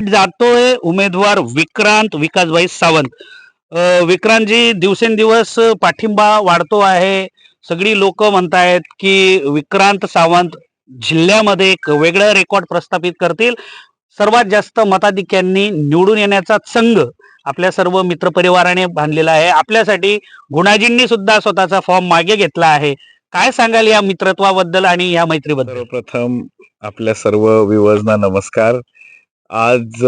जातोय उमेदवार विक्रांत विकासभाई सावंत. विक्रांतजी दिवसेंदिवस पाठिंबा वाढतो आहे. सगळी लोक म्हणतायत की विक्रांत सावंत जिल्ह्यामध्ये एक वेगळं रेकॉर्ड प्रस्थापित करतील. सर्वात जास्त मताधिक्यांनी निवडून येण्याचा संघ आपल्या सर्व मित्रपरिवाराने बांधलेला आहे. आपल्यासाठी गुणाजींनी सुद्धा स्वतःचा फॉर्म मागे घेतला आहे. काय सांगाल या मित्रत्वाबद्दल आणि या मैत्रीबद्दल? प्रथम आपल्या सर्व विवर्जना नमस्कार. आज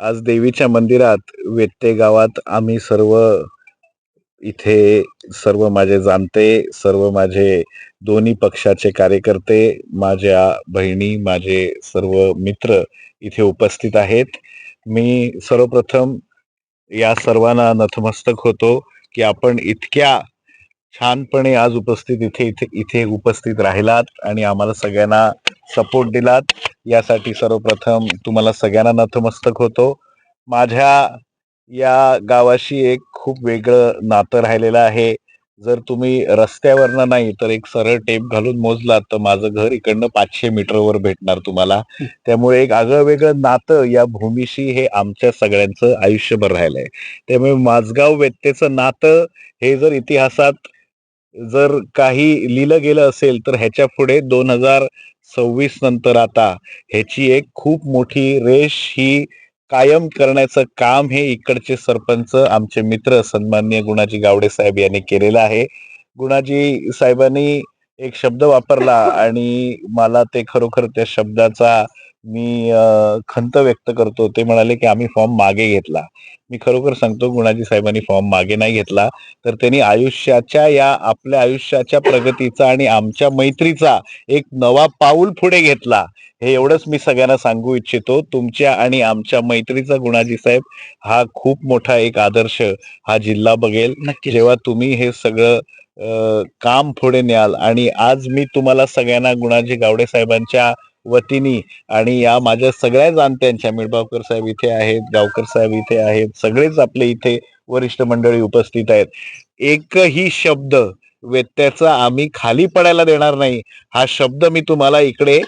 आज देवीच्या मंदिरात वेत्ते गावात आम्ही सर्व इथे सर्व माझे जाणते सर्व माझे दोन्ही पक्षाचे कार्यकर्ते माझ्या बहिणी माझे सर्व मित्र इथे उपस्थित आहेत. मी सर्वप्रथम या सर्वांना नतमस्तक होतो की आपण इतक्या छानपणे आज उपस्थित इथे इथे इथे उपस्थित राहिलात आणि आम्हाला सगळ्यांना सपोर्ट दिलात. यासाठी सर्वप्रथम तुम्हाला सगळ्यांना नतमस्तक होतो. माझ्या या गावाशी एक खूप वेगळं नातं राहिलेलं आहे. जर तुम्ही रस्त्यावरनं नाही तर एक सरळ टेप घालून मोजलात तर माझं घर इकडनं पाचशे मीटरवर भेटणार तुम्हाला. त्यामुळे एक आगळं वेगळं नातं या भूमीशी हे आमच्या सगळ्यांचं आयुष्यभर राहिलंय. त्यामुळे माझगाव व्यक्तीचं नातं हे जर इतिहासात जर काही लिहिलं गेलं असेल तर ह्याच्या पुढे दोन हजार सव्वीस नंतर आता ह्याची एक खूप मोठी रेष ही कायम करण्याचं काम हे इकडचे सरपंच आमचे मित्र सन्माननीय गुणाजी गावडे साहेब यांनी केलेलं आहे. गुणाजी साहेबांनी एक शब्द वापरला आणि मला ते खरोखर त्या शब्दाचा मी खंत व्यक्त करतो. ते म्हणाले की आम्ही फॉर्म मागे घेतला. मी खरोखर सांगतो गुणाजी साहेबांनी फॉर्म मागे नाही घेतला. तर त्यांनी आयुष्याच्या या आपल्या आयुष्याच्या प्रगतीचा आणि आमच्या मैत्रीचा एक नवा पाऊल पुढे घेतला. हे एवढंच मी सगळ्यांना सांगू इच्छितो. तुमच्या आणि आमच्या मैत्रीचा गुणाजी साहेब हा खूप मोठा एक आदर्श हा जिल्हा बघेल. नक्की जेव्हा तुम्ही हे सगळं काम पुढे न्याल आणि आज मी तुम्हाला सगळ्यांना गुणाजी गावडे साहेबांच्या वतीने आणि या माझ्या सगळ्या जाणत्यांच्या मिळबावकर साहेब इथे आहेत गावकर साहेब इथे आहेत सगळेच आपले इथे वरिष्ठ मंडळी उपस्थित आहेत. एकही शब्द व्यत्याचा आम्ही खाली पडायला देणार नाही. हा शब्द मी तुम्हाला इकडे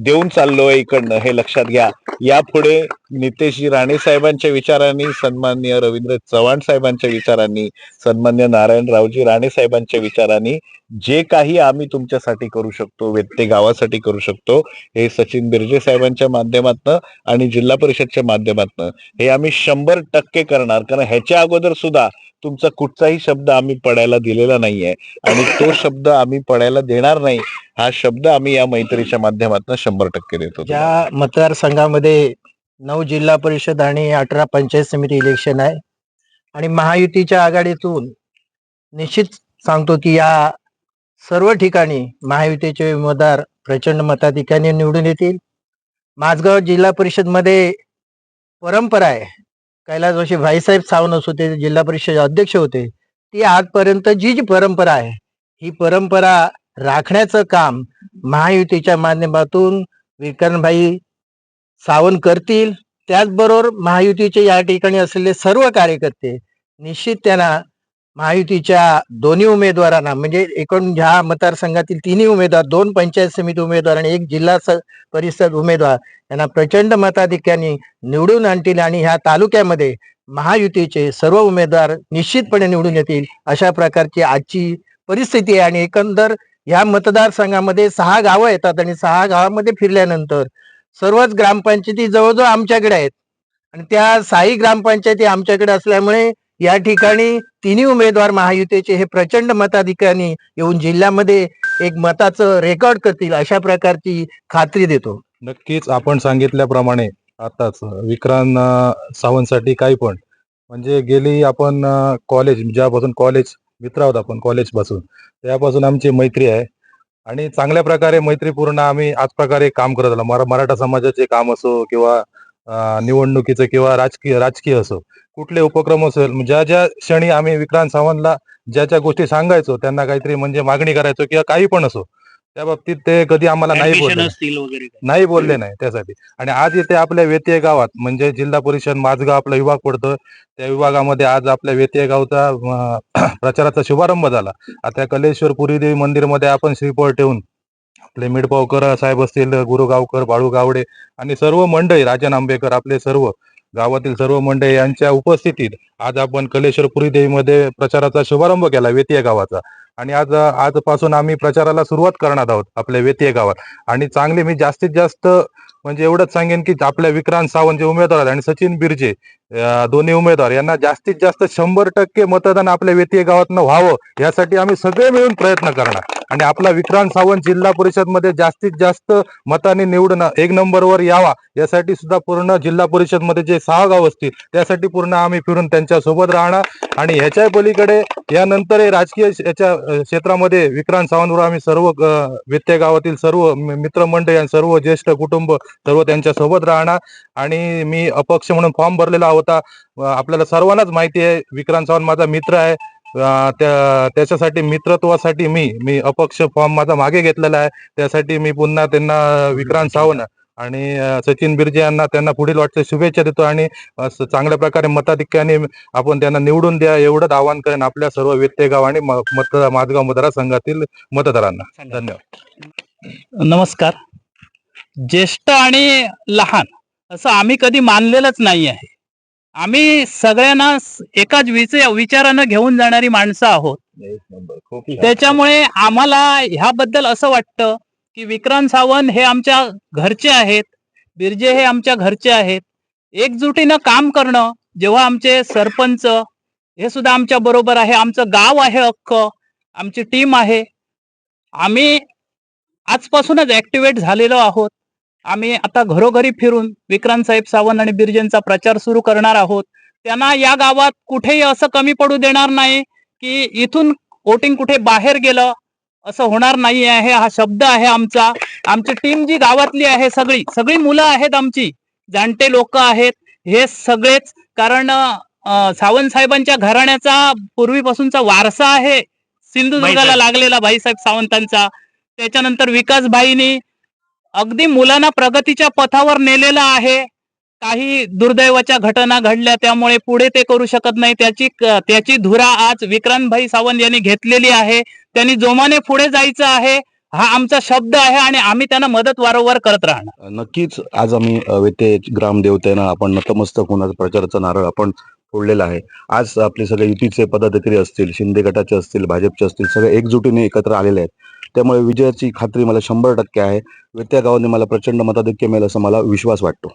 देऊन चाललोय इकडनं हे लक्षात घ्या. यापुढे नितेशजी राणे साहेबांच्या विचारांनी सन्मान्य रवींद्र चव्हाण साहेबांच्या विचारांनी सन्मान्य नारायणरावजी राणे साहेबांच्या विचारांनी जे काही आम्ही तुमच्यासाठी करू शकतो व्यत्ते गावासाठी करू शकतो हे सचिन बिर्जे साहेबांच्या माध्यमातनं आणि जिल्हा परिषदच्या माध्यमातनं हे आम्ही शंभर टक्के करणार. कारण ह्याच्या अगोदर सुद्धा तुमचा कुठचाही शब्द आम्ही पडायला दिलेला नाहीये आणि तो शब्द आम्ही पडायला देणार नाही हा शब्द आम्ही या मैत्रीच्या माध्यमातून शंभर टक्के देतो ज्या मतदारसंघामध्ये नऊ जिल्हा परिषद आणि अठरा पंचायत समिती इलेक्शन आहे आणि महायुतीच्या आघाडीतून निश्चित सांगतो की या सर्व ठिकाणी महायुतीचे उमेदवार प्रचंड मताधिक्याने निवडून येतील. माझगाव जिल्हा परिषदमध्ये परंपरा आहे. कैलास जोशी भाईसाहेब सावंत होते जिल्हा परिषद अध्यक्ष होते ती आजपर्यंत जी जी परंपरा आहे ही परंपरा राखण्याचं काम महायुतीच्या माध्यमातून विक्रमभाई सावंत करतील. त्याचबरोबर महायुतीचे या ठिकाणी असलेले सर्व कार्यकर्ते निश्चित त्यांना महायुतीच्या दोन्ही उमेदवारांना म्हणजे एकूण ह्या मतदारसंघातील तिन्ही उमेदवार दोन पंचायत समिती उमेदवार आणि एक जिल्हा स- परिषद उमेदवार यांना प्रचंड मताधिक्याने निवडून आणतील आणि ह्या तालुक्यामध्ये महायुतीचे सर्व उमेदवार निश्चितपणे निवडून येतील अशा प्रकारची आजची परिस्थिती आहे. आणि एकंदर ह्या मतदारसंघामध्ये सहा गावं येतात आणि सहा गावामध्ये फिरल्यानंतर सर्वच ग्रामपंचायती जवळजवळ आमच्याकडे आहेत. आणि त्या साई ग्रामपंचायती आमच्याकडे असल्यामुळे या ठिकाणी तिन्ही उमेदवार महायुतीचे हे प्रचंड मताधिकारी येऊन जिल्ह्यामध्ये एक मताचं रेकॉर्ड करतील अशा प्रकारची खात्री देतो. नक्कीच आपण सांगितल्याप्रमाणे आताच विक्रांत सावंतसाठी काही पण म्हणजे गेली आपण कॉलेज ज्यापासून कॉलेज मित्र आहोत आपण कॉलेजपासून त्यापासून आमची मैत्री आहे. आणि चांगल्या प्रकारे मैत्रीपूर्ण आम्ही आज प्रकारे काम करत आलो. मरा मराठा समाजाचे काम असो किंवा निवडणुकीचं किंवा राजकीय राजकीय असो कुठले उपक्रम असेल ज्या ज्या क्षणी आम्ही विक्रांत सावंतला ज्या ज्या गोष्टी सांगायचो त्यांना काहीतरी म्हणजे मागणी करायचो किंवा काही पण असो त्या बाबतीत ते कधी आम्हाला नाही बोलले. नाही बोलले नाही त्यासाठी. आणि आज इथे आपल्या वेतीय गावात म्हणजे जिल्हा परिषद माझगाव आपला विभाग पडतो त्या विभागामध्ये आज आपल्या वेतीय गावचा प्रचाराचा शुभारंभ झाला. आता कलेश्वर पुरी देवी मंदिरमध्ये आपण श्रीफळ ठेवून आपले मिडपावकर साहेब असतील गुरुगावकर बाळू गावडे आणि सर्व मंडळी राजन आंबेकर आपले सर्व गावातील सर्व मंडळी यांच्या उपस्थितीत आज आपण कलेश्वरपुरी देवीमध्ये प्रचाराचा शुभारंभ केला वेतीय गावाचा. आणि आज आजपासून आम्ही प्रचाराला सुरुवात करणार आहोत आपल्या वेतीय गावात. आणि चांगले मी जास्तीत जास्त म्हणजे एवढंच सांगेन की आपल्या विक्रांत सावंत जे उमेदवार आहेत आणि सचिन बिरजे दोन्ही उमेदवार यांना जास्तीत जास्त शंभर टक्के मतदान आपल्या वेतीय गावातनं व्हावं यासाठी आम्ही सगळे मिळून प्रयत्न करणार. आणि आपला विक्रांत सावंत जिल्हा परिषदमध्ये जास्तीत जास्त मताने निवडून एक नंबरवर यावा यासाठी सुद्धा पूर्ण जिल्हा परिषदमध्ये जे सहा गाव असतील त्यासाठी पूर्ण आम्ही फिरून त्यांच्यासोबत राहणार. आणि ह्याच्या पलीकडे यानंतर हे राजकीय याच्या क्षेत्रामध्ये विक्रांत सावंतवर आम्ही सर्व वित्तीय व्यत्यय गावातील सर्व मित्रमंडळी आणि सर्व ज्येष्ठ कुटुंब सर्व त्यांच्यासोबत राहणार. आणि मी अपक्ष म्हणून फॉर्म भरलेला होता. आपल्याला सर्वांनाच माहिती आहे विक्रांत सावंत माझा मित्र आहे. त्या त्याच्यासाठी मित्रत्वासाठी मी मी अपक्ष फॉर्म माझा मागे घेतलेला आहे. त्यासाठी मी पुन्हा त्यांना विक्रांत सावंत आणि सचिन बिर्जे यांना त्यांना पुढील वाटच्या शुभेच्छा देतो आणि चांगल्या प्रकारे मताधिक्याने आपण त्यांना निवडून द्या एवढंच आवाहन करेन आपल्या सर्व व्यत्यय आणि मत माझगाव मतदारसंघातील मतदारांना. धन्यवाद. नमस्कार. ज्येष्ठ आणि लहान असं आम्ही कधी मानलेलंच नाही आहे आम्ही सगळ्यांना एकाच विच- विचारानं घेऊन जाणारी माणसं आहोत. त्याच्यामुळे आम्हाला ह्याबद्दल असं वाटतं की विक्रांत सावंत हे आमच्या घरचे आहेत. बिरजे हे आमच्या घरचे आहेत. एकजुटीनं काम करणं जेव्हा आमचे सरपंच हे सुद्धा आमच्या बरोबर आहे. आमचं गाव आहे अख्ख. आमची टीम आहे. आम्ही आजपासूनच ऍक्टिव्हेट झालेलो आहोत. आम्ही आता घरोघरी फिरून विक्रांत साहेब सावंत आणि बिरजेंचा प्रचार सुरू करणार आहोत. त्यांना या गावात कुठेही असं कमी पडू देणार नाही की इथून वोटिंग कुठे बाहेर गेलं असं होणार नाही आहे. हा शब्द आहे आमचा. आमची टीम जी गावातली आहे सगळी सगळी मुलं आहेत आमची. जाणते लोक आहेत. हे सगळेच कारण सावंत साहेबांच्या घराण्याचा पूर्वीपासूनचा वारसा आहे. सिंधुदुर्गाला. लागलेला भाईसाहेब सावंतांचा. त्याच्यानंतर विकासभाईनी अगदी मुलांना प्रगतीच्या पथावर नेलेलं आहे. काही दुर्दैवाच्या घटना घडल्या त्यामुळे पुढे ते करू शकत नाही. त्याची त्याची धुरा आज विक्रांतभाई सावंत यांनी घेतलेली आहे. त्यांनी जोमाने पुढे जायचं आहे हा आमचा शब्द आहे आणि आम्ही त्यांना मदत वारंवार करत राहणार. नक्कीच आज आम्ही वेते ग्रामदेवतेनं आपण नतमस्तक होणार प्रचाराचा नारळ आपण फोडलेला आहे. आज आपले सगळे युतीचे पदाधिकारी असतील शिंदे गटाचे असतील भाजपचे असतील सगळे एकजुटीने एकत्र आलेले आहेत. त्यामुळे विजयाची खात्री मला शंभर टक्के आहे. वेत्या गावाने मला प्रचंड मताधिक्य मिळेल असा मला विश्वास वाटतो.